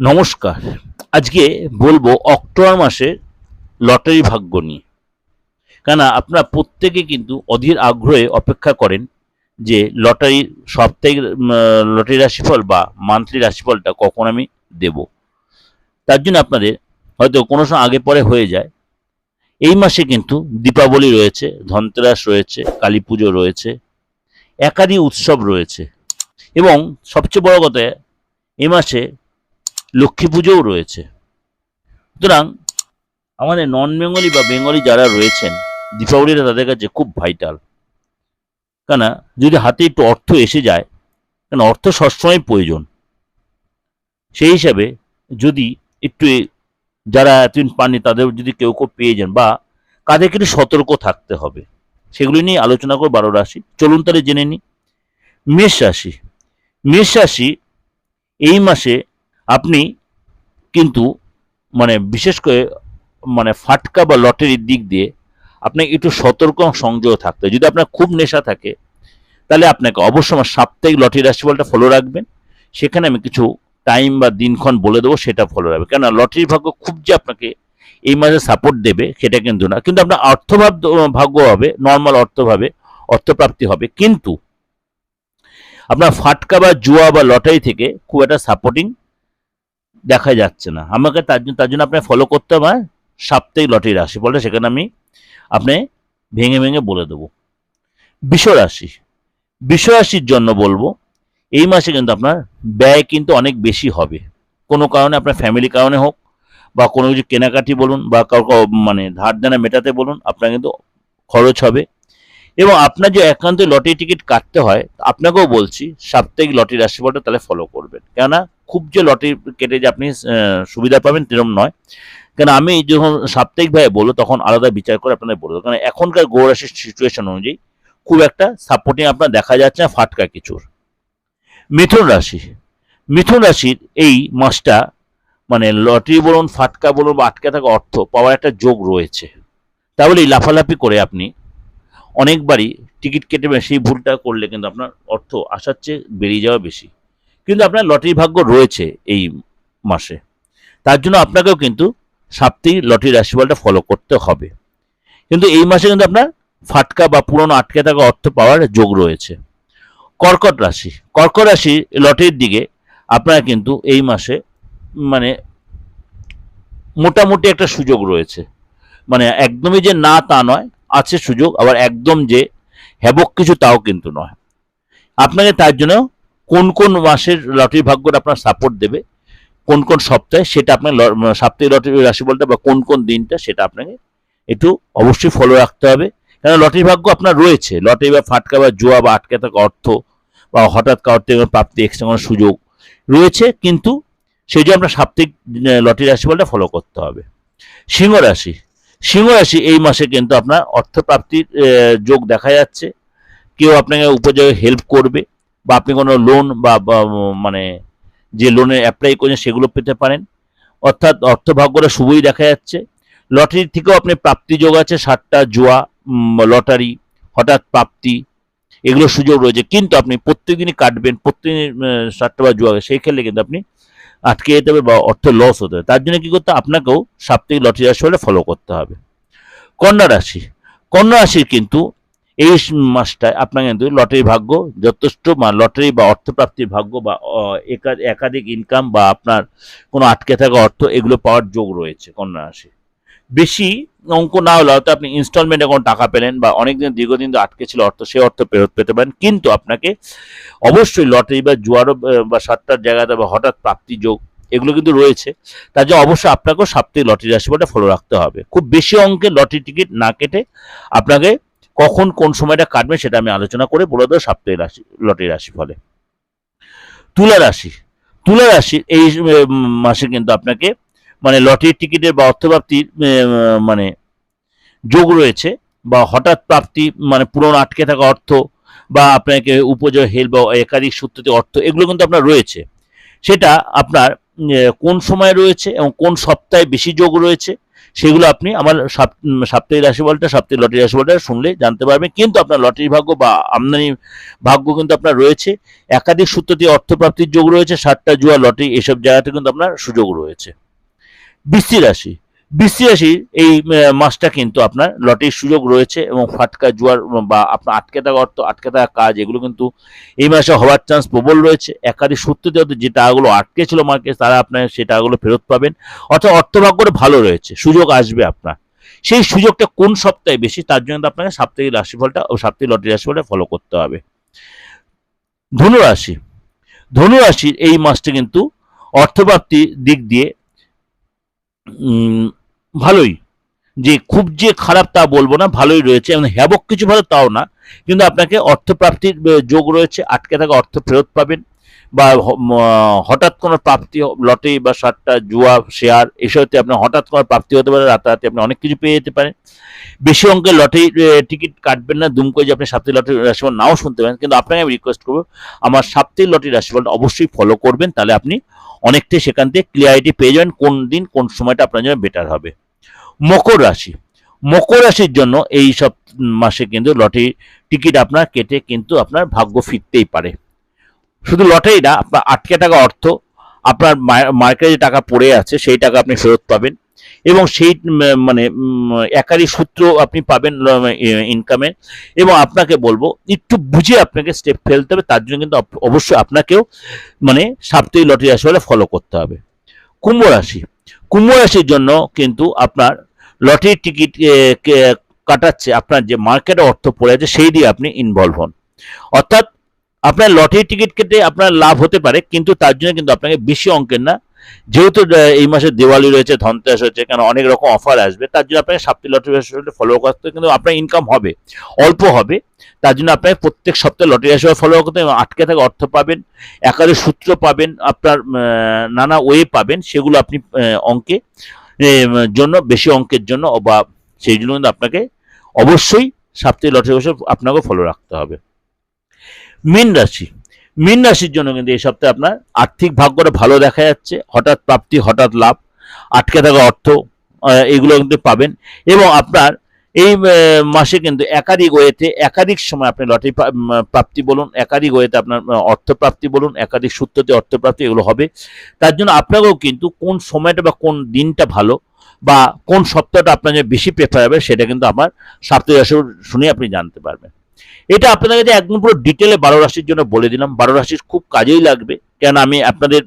নমস্কার। আজকে বলব অক্টোবর মাসের লটারি ভাগ্য নিয়ে। কেন আপনারা প্রত্যেকে কিন্তু অধীর আগ্রহে অপেক্ষা করেন যে লটারি সাপ্তাহিক লটারি রাশিফল বা মান্থলি রাশিফলটা কখন আমি দেব। তার জন্য আপনাদের হয়তো কোনো সময় আগে পরে হয়ে যায়। এই মাসে কিন্তু দীপাবলি রয়েছে, ধনতেরাস রয়েছে, কালী পুজো রয়েছে একাধিক উৎসব রয়েছে। এবং সবচেয়ে বড় কথা এই মাসে লক্ষ্মী পুজোও রয়েছে। সুতরাং আমাদের নন বেঙ্গলি বা বেঙ্গলি যারা রয়েছেন, দীপাবলিটা তাদের কাছে খুব ভাইটাল কেন যদি হাতে একটু অর্থ এসে যায় কেন অর্থ সবসময় প্রয়োজন। সেই হিসাবে যদি একটু যারা এতদিন পাননি, তাদের যদি কেউ কেউ পেয়ে যান, বা কাদেরকে একটু সতর্ক থাকতে হবে। সেগুলি নিয়ে আলোচনা করে বারো রাশি। চলুন তাহলে জেনে নিই। মেষ রাশি। মেষ রাশি এই মাসে আপনি কিন্তু মানে বিশেষ করে মানে ফাটকা বা লটারির দিক দিয়ে আপনাকে একটু সতর্ক সংযত থাকতে। যদি আপনার খুব নেশা থাকে, তাহলে আপনাকে অবশ্যই আমার সাপ্তাহিক লটারি রাশিফলটা ফলো রাখবেন। সেখানে আমি কিছু টাইম বা দিনক্ষণ বলে দেবো, সেটা ফলো রাখবে কেননা লটারির ভাগ্য খুব যে আপনাকে এই মাসে সাপোর্ট দেবে, সেটা কিন্তু না। কিন্তু আপনার অর্থভাব ভাগ্য হবে নর্মাল অর্থভাবে, অর্থপ্রাপ্তি হবে। কিন্তু আপনার ফাটকা বা জুয়া বা লটারি থেকে খুব একটা সাপোর্টিং দেখা যাচ্ছে না। আমাকে তার জন্য তার জন্য আপনাকে ফলো করতে হবে সাপ্তাহিক লটারি রাশি বলে সেখানে আমি আপনি ভেঙে ভেঙে বলে দেবো। বিশ্বরাশি। বিশ্বরাশির জন্য বলব, এই মাসে কিন্তু আপনার ব্যয় কিন্তু অনেক বেশি হবে। কোনো কারণে আপনার ফ্যামিলি কারণে হোক, বা কোনো কিছু কেনাকাটি বলুন, বা কাউকে মানে ধার দেনা মেটাতে বলুন, আপনার কিন্তু খরচ হবে। এবং আপনার যে একান্ত লটারি টিকিট কাটতে হয়, আপনাকেও বলছি, সাপ্তাহিক লটারি রাশিফলটা তাহলে ফলো করবেন। কেননা খুব যে লটারি কেটে যে আপনি সুবিধা পাবেন তেরম নয়। কেন আমি যখন সাপ্তাহিকভাবে বলব, তখন আলাদা বিচার করে আপনাদের বলব। কারণ এখনকার গৌরাশির সিচুয়েশন অনুযায়ী খুব একটা সাপোর্টিং আপনার দেখা যাচ্ছে না ফাটকা কিছুর। মিথুন রাশি, মিথুন রাশির এই মাসটা মানে লটারি বলুন, ফাটকা বলুন বা আটকে থাকা অর্থ পাওয়ার একটা যোগ রয়েছে। তাহলে এই লাফালাফি করে আপনি অনেকবারই টিকিট কেটে সেই ভুলটা করলে কিন্তু আপনার অর্থ আসার চেয়ে বেরিয়ে যাওয়া বেশি। কিন্তু আপনার লটারি ভাগ্য রয়েছে এই মাসে। তার জন্য আপনাকেও কিন্তু সাপ্তাহিক লটারি রাশিফলটা ফলো করতে হবে। কিন্তু এই মাসে কিন্তু আপনার ফাটকা বা পুরনো আটকে থাকা অর্থ পাওয়ার যোগ রয়েছে। কর্কট রাশি কর্কট রাশি লটারির দিকে আপনার কিন্তু এই মাসে মানে মোটামুটি একটা সুযোগ রয়েছে। মানে একদমই যে না তা নয়, আছে সুযোগ, আবার একদম যে হ্যাবক কিছু তাও কিন্তু নয়। আপনাকে তার জন্য কোন কোন মাসের লটারি ভাগ্যটা আপনার সাপোর্ট দেবে, কোন কোন সপ্তাহে সেটা আপনার সাপ্তাহিক লটারি রাশি বলতে বা কোন কোন দিনটা সেটা আপনাকে একটু অবশ্যই ফলো রাখতে হবে। কারণ লটারি ভাগ্য আপনার রয়েছে, লটারি বা ফাটকা বা জোয়া বা আটকে থাকা অর্থ বা হঠাৎ কারোর থেকে প্রাপ্তি এক্সট্রা কোনো সুযোগ রয়েছে, কিন্তু সেই জন্য আপনার সাপ্তাহিক লটারি রাশিফলটা ফলো করতে হবে। সিংহ রাশি সিংহ রাশি এই মাসে কিন্তু আপনার অর্থপ্রাপ্তির যোগ দেখা যাচ্ছে। কেউ আপনাকে উপযোগে হেল্প করবে। বা আপনি কোনো লোন বা মানে যে লোনে অ্যাপ্লাই করেছেন সেগুলো পেতে পারেন। অর্থাৎ অর্থভাগ্যটা শুভই দেখা যাচ্ছে। লটারির থেকেও আপনি প্রাপ্তি যোগ আছে, সাতটা জুয়া লটারি হঠাৎ প্রাপ্তি এগুলো সুযোগ রয়েছে। কিন্তু আপনি প্রত্যেকদিনই কাটবেন, প্রত্যেকদিন সাতটা বা জুয়া, সেই খেলে কিন্তু আপনি আটকে যেতে হবে বা অর্থ লস হতে হবে। তার জন্য কি করতে? আপনাকেও সাপ্তাহিক লটারি রাশি হলে ফলো করতে হবে। কন্যা রাশি, কন্যা রাশির কিন্তু এই স- মাসটায় আপনার কিন্তু লটারি ভাগ্য যথেষ্ট বা লটারি বা অর্থপ্রাপ্তির ভাগ্য বা একাধিক ইনকাম বা আপনার কোনো আটকে থাকা অর্থ, এগুলো পাওয়ার যোগ রয়েছে কন্যা রাশি। বেশি অঙ্ক না হলে হয়তো আপনি ইনস্টলমেন্টে কোনো টাকা পেলেন বা অনেকদিন, দীর্ঘদিন আটকে ছিল অর্থ সেই অর্থ ফেরত পেতে পারেন। কিন্তু আপনাকে অবশ্যই লটারি বা জুয়ারও বা সাতটার জায়গাতে বা হঠাৎ প্রাপ্তি যোগ এগুলো কিন্তু রয়েছে। তার জন্য অবশ্যই আপনাকেও সাপ্তাহিক লটারি রাশিফলটা ফলো রাখতে হবে। খুব বেশি অঙ্কে লটারি টিকিট না কেটে আপনাকে কখন কোন সময়টা কাটবে সেটা আমি আলোচনা করে বলে দেবো সাপ্তাহিক রাশি, লটারি রাশি ফলে। তুলা রাশি, তুলা রাশির এই মাসে কিন্তু আপনাকে মানে লটারি টিকিটের বা অর্থপ্রাপ্তির মানে যোগ রয়েছে বা হঠাৎ প্রাপ্তি মানে পুরনো আটকে থাকা অর্থ বা আপনাকে উপজয় হেল বা একাধিক সূত্রতে অর্থ এগুলো কিন্তু আপনার রয়েছে। সেটা আপনার কোন সময় রয়েছে এবং কোন সপ্তাহে বেশি যোগ রয়েছে সেগুলো আপনি আমার সাপ্তাহিক রাশিফলটা, সাপ্তাহিক লটারি রাশিফলটা শুনলে জানতে পারবেন। কিন্তু আপনার লটারি ভাগ্য বা আমদানি ভাগ্য কিন্তু আপনার রয়েছে। একাধিক সূত্র দিয়ে অর্থপ্রাপ্তির যোগ রয়েছে সাতটা জুয়া লটারি এসব জায়গাতে কিন্তু আপনার সুযোগ রয়েছে। বৃষ্টি রাশি। বৃষ্টি রাশির এই মাসটা কিন্তু আপনার লটারির সুযোগ রয়েছে এবং ফাটকা জুয়ার বা আপনার আটকে থাকা অর্থ, আটকে থাকা কাজ, এগুলো কিন্তু এই মাসে হওয়ার চান্স প্রবল রয়েছে। একাধিক সূত্র যে টাকাগুলো আটকে ছিল মার্কেট তারা আপনার সেই টাকাগুলো ফেরত পাবেন। অর্থাৎ অর্থভাগ্যটা ভালো রয়েছে, সুযোগ আসবে আপনার। সেই সুযোগটা কোন সপ্তাহে বেশি, তার জন্য আপনাকে সাপ্তাহিক রাশিফলটা ও সাপ্তাহিক লটারি রাশিফলটা ফলো করতে হবে। ধনুরাশি, ধনুরাশির এই মাসটা কিন্তু অর্থপ্রাপ্তির দিক দিয়ে ভালোই। যে খুব যে খারাপ তা বলব না, ভালোই রয়েছে। এবং হ্যাবক কিছু ভালো তাও না, কিন্তু আপনাকে অর্থপ্রাপ্তির যোগ রয়েছে। আটকে থাকা অর্থ ফেরত পাবেন। বা হঠাৎ কোনো প্রাপ্তি লটারি বা সাতটা জুয়া, শেয়ার, এসবতে আপনার হঠাৎ কোনো প্রাপ্তি হতে পারে, রাতারাতি আপনি অনেক কিছু পেয়ে যেতে পারেন। বেশি অঙ্কের লটে টিকিট কাটবেন না, দুম করে যে আপনি সাপ্তাহিক লটারি রাশিফল নাও শুনতে পারেন। কিন্তু আপনাকে আমি রিকোয়েস্ট করব, আমার সাপ্তাহিক লটারি রাশিফলটা অবশ্যই ফলো করবেন, তাহলে আপনি অনেকটাই সেখান থেকে ক্লিয়ারিটি পেয়ে যাবেন, কোন দিন, কোন সময়টা আপনার জন্য বেটার হবে। মকর রাশি। মকর রাশির জন্য এই সব মাসে কিন্তু লটারি টিকিট আপনার কেটে কিন্তু আপনার ভাগ্য ফিরতেই পারে। শুধু লটারি না, আপনার আটকে টাকা অর্থ, আপনার মার্কেটে যে টাকা পড়ে আছে সেই টাকা আপনি ফেরত পাবেন এবং সেই মানে একারই সূত্র আপনি পাবেন ইনকামের এবং আপনাকে বলব, একটু বুঝে আপনাকে স্টেপ ফেলতে হবে, তার জন্য কিন্তু অব- অবশ্যই আপনাকেও মানে সাপ্তাহিক লটারি আসলে ফলো করতে হবে। কুম্ভ রাশি কুম্ভ রাশির জন্য কিন্তু আপনার লটারির টিকিট কাটাচ্ছে, আপনার যে মার্কেটে অর্থ পড়ে আছে, সেই দিয়ে আপনি ইনভলভ হন। অর্থাৎ আপনার লটারি টিকিট কেটে আপনার লাভ হতে পারে, কিন্তু তার জন্য কিন্তু আপনাকে বেশি অঙ্কের না যেহেতু এই মাসে দিওয়ালি রয়েছে, ধনতেরাস হচ্ছে কেন অনেক রকম অফার আসবে, তার জন্য আপনাকে সাপ্তাহিক লটারি ফলো করতে কিন্তু আপনার ইনকাম হবে, অল্প হবে, তার জন্য আপনাকে প্রত্যেক সপ্তাহে লটারি আসবে ফলো করতে আটকে থাকা অর্থ পাবেন, একাধিক সূত্র পাবেন, আপনার নানা ওয়ে পাবেন, সেগুলো আপনি অঙ্কে জন্য, বেশি অঙ্কের জন্য, বা সেই জন্য কিন্তু আপনাকে অবশ্যই সাপ্তাহিক লটারি বসে আপনাকে ফলো রাখতে হবে। মীন রাশি মীন রাশির জন্য কিন্তু এই সপ্তাহে আপনার আর্থিক ভাগ্যটা ভালো দেখা যাচ্ছে, হঠাৎ প্রাপ্তি, হঠাৎ লাভ, আটকে থাকা অর্থ এগুলো কিন্তু পাবেন এবং আপনার এই মাসে কিন্তু একাধিক ওয়েতে, একাধিক সময় আপনি লটারি প্রাপ্তি বলুন, একাধিক ওয়েতে আপনার অর্থপ্রাপ্তি বলুন, একাধিক সূত্রতে অর্থপ্রাপ্তি এগুলো হবে। তার জন্য আপনাকেও কিন্তু কোন সময়টা বা কোন দিনটা ভালো বা কোন সপ্তাহটা আপনার বেশি প্রেফার হবে সেটা কিন্তু আমার সাপ্তাহিক শুনে আপনি জানতে পারবেন। এটা আপনাদের কাছে একদম পুরো ডিটেলে বারো রাশির জন্য বলে দিলাম। বারো রাশির খুব কাজেই লাগবে। কেন আমি আপনাদের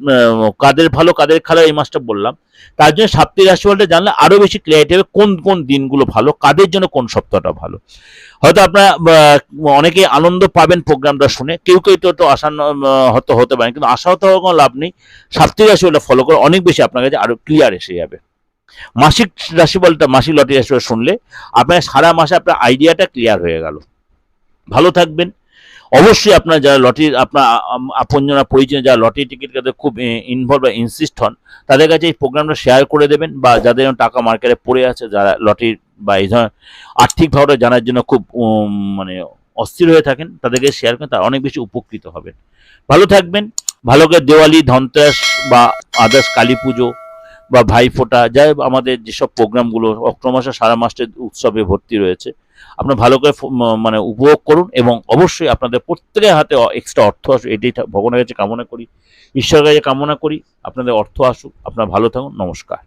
কাদের ভালো, কাদের খারাপ এই মাসটা বললাম। তার জন্য সাপ্তাহিক রাশি বলতে জানলে আরও বেশি ক্লিয়ারিটি হবে কোন কোন দিনগুলো ভালো, কাদের জন্য কোন সপ্তাহটা ভালো। হয়তো আপনারা অনেকে আনন্দ পাবেন প্রোগ্রামটা শুনে। কেউ কেউ তো আশা হয়তো হতে পারেন কিন্তু আশা হতে হওয়ার কোনো লাভ নেই। সাপ্তাহিক রাশি বলটা ফলো করে অনেক বেশি আপনার কাছে আরও ক্লিয়ার এসে যাবে। মাসিক রাশি বলটা মাসিক লটারি রাশি বল শুনলে আপনার সারা মাসে আপনার আইডিয়াটা ক্লিয়ার হয়ে গেল। ভালো থাকবেন। অবশ্যই আপনার যারা লটারি, আপনার আপনজনা পরিচয় যারা লটারি টিকিট কাটতে খুব ইনভলভ বা ইনসিস্ট হন, তাদের কাছে এই প্রোগ্রামটা শেয়ার করে দেবেন বা যাদের টাকা মার্কেটে পড়ে আছে, যারা লটারি বা এই ধরনের আর্থিকভাবে জানার জন্য খুব মানে অস্থির হয়ে থাকেন, তাদেরকে শেয়ার করেন তারা অনেক বেশি উপকৃত হবেন। ভালো থাকবেন, ভালো করে দেওয়ালি, ধনতেরাস বা আদার্স কালী পুজো বা ভাইফোঁটা, যাই আমাদের যেসব প্রোগ্রামগুলো অক্টোবর মাসে সারা মাসে উৎসবে ভর্তি রয়েছে আপনার ভালো করে মানে উপভোগ করুন এবং অবশ্যই আপনাদের প্রত্যেকের হাতে এক্সট্রা অর্থ আসুক। এটাই ভগবানের কাছে কামনা করি, ঈশ্বরের কাছে কামনা করি, আপনাদের অর্থ আসুক, আপনারা ভালো থাকুন, নমস্কার।